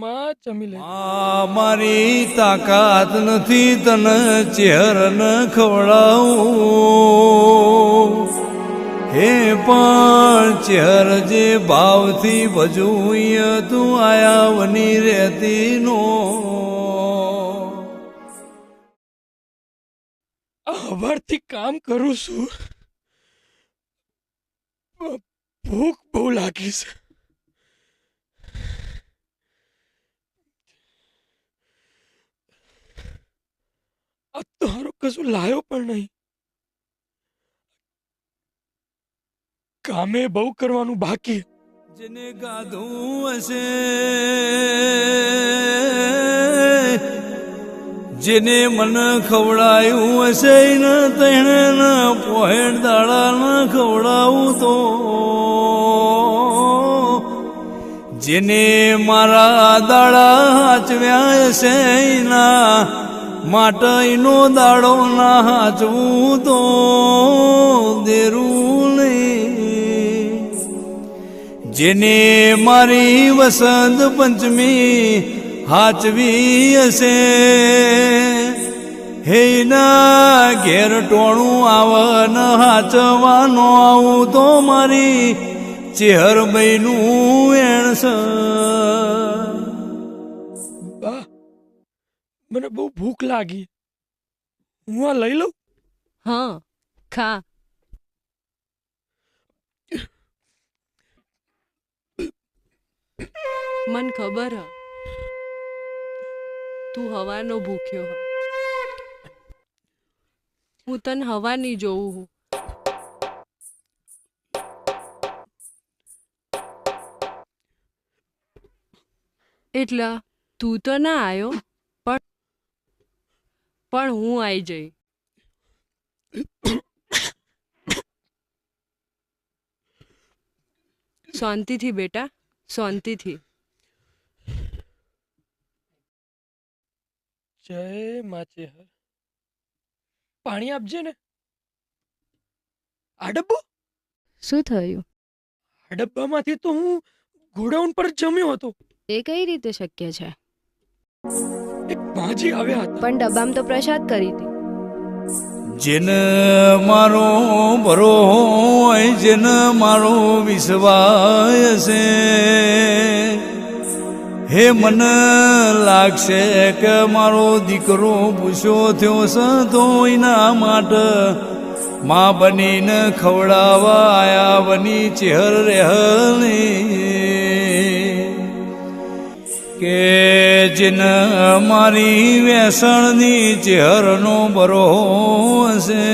માં જમી લે. મારી તાકાત નથી તને ચહેર ન ખવડાવું. હે પણ ચહેર જે ભાવથી ભજવું તું આયા વની રહેતી નો. આ કામ કરું છું. ભૂખ બહુ લાગી છે. આ કશું લાયો પણ નહીં. કામે બહુ કરવાનું બાકી. જેને ગાધું હશે, જેને મન ખવડાયું હશે, ને તેણે ન પોહેડ દાડા ન ખવડાવું તો. જેને મારા દાડા હાચવ્યા હશે, એના માટે એનો દાડો ના હાચવું તો દેરું નહીં જેને મારી વસંત પંચમી હાચવી હશે. હે ના ઘેર ટોણું આવન હાચવાનો આવું તો મારી ચેહર બૈનું એણસ. મને બહુ ભૂખ લાગી. હું આ લઈ લઉં? હા, ખા. મન ખબર હ. તું હવાનો ભૂખ્યો હ. હું તને હવાની જોઉં હું. એટલે તું તો ના આવ્યો? પણ હું આવી જઈ. શાંતિથી બેટા શાંતિથી. જય માચે હર. પાણી આપજે ને. આ ડબ્બો શું થયું? આ ડબ્બામાંથી તો હું ગોડાઉન પર જમ્યો હતો. એ કઈ રીતે શક્ય છે? માજી આવ્યા હતા. પણ ડબ્બામાં તો પ્રસાદ કરી હતી. જેન મારો ભરો હોય જેન મારો વિશ્વાય છે. હે મન લાગશે કે મારો દીકરો ભૂસો થયો છે તો એના માટે માં બનીને ખવડાવા આયા બની ચહેર રહેલી. કે વેચન મારી વેસણની ચહેરનો બરો હશે.